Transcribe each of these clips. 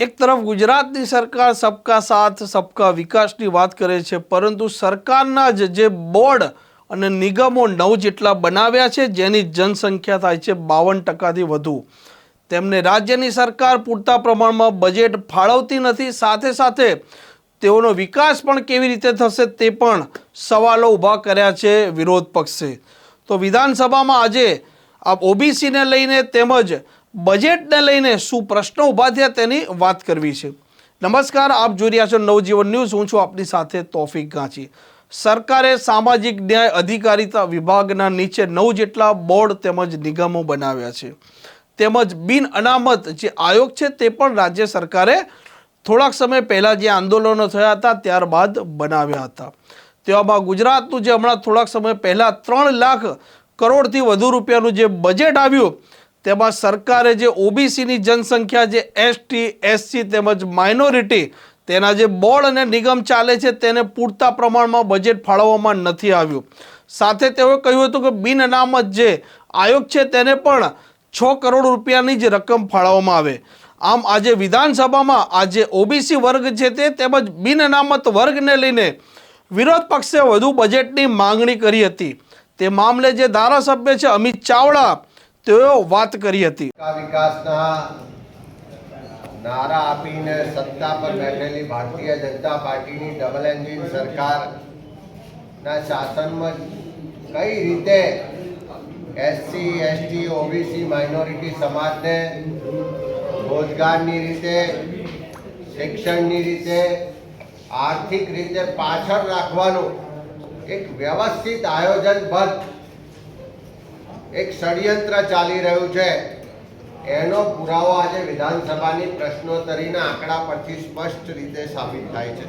એક તરફ ગુજરાતની સરકાર સબકા સાથ, સબકા વિકાસની વાત કરે છે, પરંતુ સરકારના જ જે બોર્ડ અને નિગમો નવ જેટલા બનાવ્યા છે, જેની જનસંખ્યા થાય છે બાવન ટકાથી વધુ. તેમને રાજ્યની સરકાર પૂરતા પ્રમાણમાં બજેટ ફાળવતી નથી, સાથે સાથે તેઓનો વિકાસ પણ કેવી રીતે થશે તે પણ સવાલો ઊભા કર્યા છે વિરોધ પક્ષે. તો વિધાનસભામાં આજે આ ઓબીસીને લઈને તેમજ બજેટને લઈને શું પ્રશ્નો ઊભા થયા તેની વાત કરવી છે. નમસ્કાર, આપ જોઈ રહ્યા છો નવજીવન ન્યૂઝ. હું છું આપની સાથે તોફિક ગાંચી. સરકારે સામાજિક ન્યાય અધિકારીતા વિભાગના નીચે નવ જેટલા બોર્ડ તેમજ નિગમો બનાવ્યા છે. તેમજ બિન અનામત જે આયોગ છે તે પણ રાજ્ય સરકારે થોડાક સમય પહેલાં જે આંદોલનો થયા હતા ત્યારબાદ બનાવ્યા હતા. તેવામાં ગુજરાતનું જે હમણાં થોડાક સમય પહેલાં ત્રણ લાખ કરોડથી વધુ રૂપિયાનું જે બજેટ આવ્યું તેમાં સરકારે જે ઓબીસીની જનસંખ્યા જે એસટી એસસી તેમજ માઇનોરિટી તેના જે બોર્ડ અને નિગમ ચાલે છે તેને પૂરતા પ્રમાણમાં બજેટ ફાળવવામાં નથી આવ્યું. સાથે તેઓએ કહ્યું હતું કે બિન અનામત જે આયોગ છે તેને પણ છ કરોડ રૂપિયાની જ રકમ ફાળવવામાં આવે. આમ આજે વિધાનસભામાં આજે ઓબીસી વર્ગ છે તે તેમજ બિન અનામત વર્ગને લઈને વિરોધ પક્ષે વધુ બજેટની માંગણી કરી હતી. તે મામલે જે ધારાસભ્ય છે અમિત ચાવડા તેઓ વાત કરી હતી. વિકા વિકાસના નારા આપીને સત્તા પર બેઠેલી ભારતીય જનતા પાર્ટીની ડબલ એન્જિન સરકારના શાસનમાં કઈ રીતે એસસી, એસટી, ઓબીસી માઇનોરિટી સમાજને રોજગારની રીતે, શિક્ષણની રીતે, આર્થિક રીતે પાછળ રાખવાનું એક વ્યવસ્થિત આયોજનબદ્ધ એક ષડયંત્ર ચાલી રહ્યું છે. એનો પુરાવો આજે વિધાનસભાની પ્રશ્નોત્તરીના આંકડા પરથી સ્પષ્ટ રીતે સાબિત થાય છે.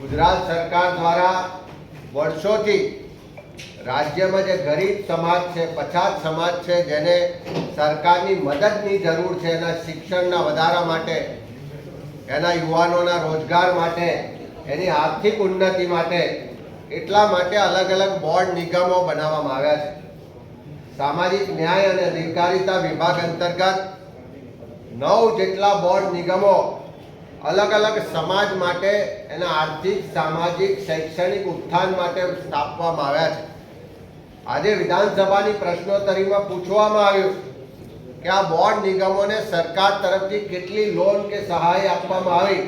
ગુજરાત સરકાર દ્વારા વર્ષોથી રાજ્યમાં જે ગરીબ સમાજ છે, પછાત સમાજ છે, જેને સરકારની મદદની જરૂર છે, એના શિક્ષણના વધારા માટે, એના યુવાનોના રોજગાર માટે, એની આર્થિક ઉન્નતિ માટે એટલા માટે અલગ અલગ બોર્ડ નિગમો બનાવવામાં આવ્યા છે. સામાજિક ન્યાય અને અધિકારિતા વિભાગ અંતર્ગત નવ જેટલા બોર્ડ નિગમો અલગ અલગ સમાજ માટે એના આર્થિક, સામાજિક, શૈક્ષણિક ઉત્થાન માટે સ્થાપવામાં આવ્યા છે. આજે વિધાનસભાની પ્રશ્નોત્તરીમાં પૂછવામાં આવ્યું કે આ બોર્ડ નિગમોને સરકાર તરફથી કેટલી લોન કે સહાય આપવામાં આવી?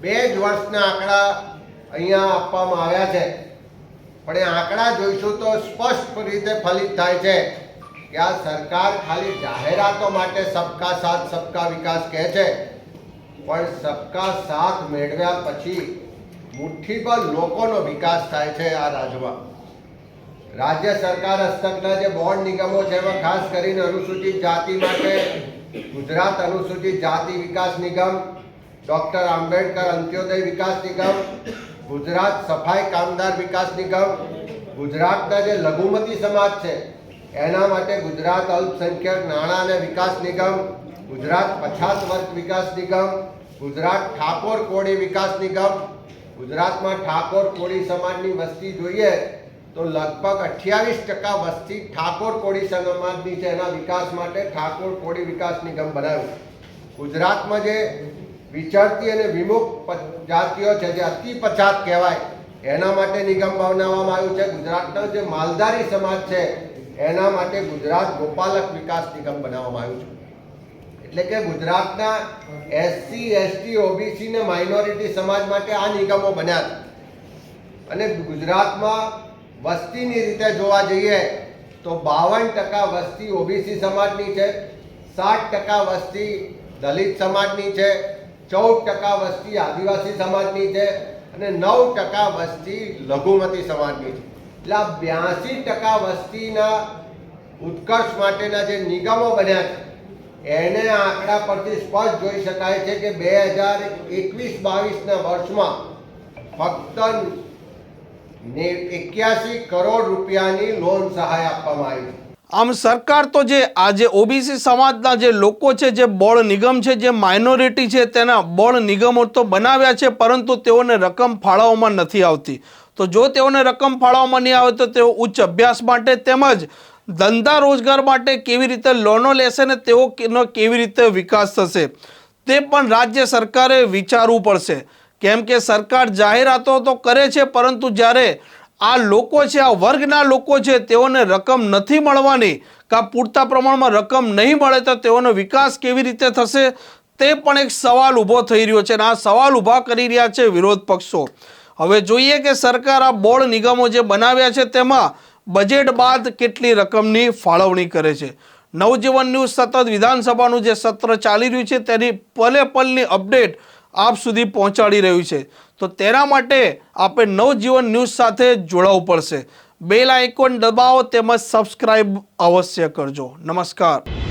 બે જ વર્ષના આંકડા અહીંયા આપવામાં આવ્યા છે. પણ એ આંકડા જોઈશું તો સ્પષ્ટ રીતે ફલિત થાય છે કે આ સરકાર ખાલી જાહેરાતો માટે સબકા સાથ, સબકા વિકાસ કહે છે. પણ સબકા સાથ મેળવ્યા પછી મુઠ્ઠીભર લોકોનો વિકાસ થાય છે આ રાજ્યમાં. રાજ્ય સરકાર હસ્તકના જે બોર્ડ નિગમો છે એમાં ખાસ કરીને અનુસૂચિત જાતિ માટે ગુજરાત અનુસૂચિત જાતિ વિકાસ નિગમ, ડૉક્ટર આંબેડકર અંત્યોદય વિકાસ નિગમ ગુજરાત સફાઈ કામદાર વિકાસ નિગમ, ગુજરાતના જે લઘુમતી સમાજ છે, એના માટે ગુજરાત અલ્પસંખ્યક નાણાં અને વિકાસ નિગમ, ગુજરાત પછાત વર્ગ વિકાસ નિગમ, ગુજરાત ઠાકોર કોળી વિકાસ નિગમ, ગુજરાતમાં ઠાકોર કોળી સમાજની વસ્તી જોઈએ તો લગભગ અઠ્યાવીસ ટકા વસ્તી ઠાકોર કોળી સમાજની છે. એના વિકાસ માટે ઠાકોર કોળી વિકાસ નિગમ બનાવ્યું. ગુજરાતમાં જે વિચરતી અને વિમુખ જાતિઓ છે, જે અતિ પછાત કહેવાય, એના માટે નિગમ બનાવવામાં આવ્યું છે. ગુજરાતનો જે માલધારી સમાજ છે, એના માટે ગુજરાત ગોપાલક વિકાસ નિગમ બનાવવામાં આવ્યું છે. એટલે કે ગુજરાતના એસસી, એસટી, ઓબીસી ને માઇનોરિટી સમાજ માટે આ નિગમો બન્યા છે. અને ગુજરાતમાં વસ્તીની રીતે જોવા જઈએ, તો બાવન ટકા વસ્તી ઓબીસી સમાજની છે, સાઠ ટકા વસ્તી દલિત સમાજની છે ચૌદ ટકા વસ્તી આદિવાસી સમાજની છે અને નવ ટકા વસ્તી લઘુમતી સમાજની છે. એટલે આ બ્યાસી ટકા વસ્તીના ઉત્કર્ષ માટેના જે નિગમો બન્યા છે, એને આંકડા પરથી સ્પષ્ટ જોઈ શકાય છે કે બે હજાર એકવીસ બાવીસના વર્ષમાં ફક્ત ને એક્યાસી કરોડ રૂપિયાની લોન સહાય આપવામાં આવી છે. આમ સરકાર તો જે આજે ઓબીસી સમાજના જે લોકો છે, જે બોર્ડ નિગમ છે, જે માઇનોરિટી છે, તેના બોર્ડ નિગમો તો બનાવ્યા છે, પરંતુ તેઓને રકમ ફાળવવામાં નથી આવતી. તો જો તેઓને રકમ ફાળવવામાં નહીં આવે તો તેઓ ઉચ્ચ અભ્યાસ માટે તેમજ ધંધા રોજગાર માટે કેવી રીતે લોનો લેશે ને તેઓનો કેવી રીતે વિકાસ થશે? તે પણ રાજ્ય સરકારે વિચારવું પડશે. કેમ કે સરકાર જાહેરાતો તો કરે છે, પરંતુ જ્યારે આ લોકો છે, આ વર્ગના લોકો છે, તેઓને રકમ નથી મળવાની. કાં પૂરતા પ્રમાણમાં રકમ નહીં મળે તો તેઓનો વિકાસ કેવી રીતે થશે? તે પણ એક સવાલ ઊભો થઈ રહ્યો છે અને આ સવાલ ઊભા કરી રહ્યા છે વિરોધ પક્ષો. હવે જોઈએ કે સરકાર આ બોર્ડ નિગમો જે બનાવ્યા છે, તેમાં બજેટ બાદ કેટલી રકમની ફાળવણી કરે છે? નવજીવન ન્યૂઝ સતત વિધાનસભાનું જે સત્ર ચાલી રહ્યું છે, તેની પલે પલની અપડેટ આપ સુધી પહોંચાડી રહ્યું છે. તો તેના માટે આપણે નવજીવન ન્યૂઝ સાથે જોડાવવું પડશે. બેલ આઇકોન દબાવો તેમજ સબસ્ક્રાઇબ અવશ્ય કરજો. નમસ્કાર.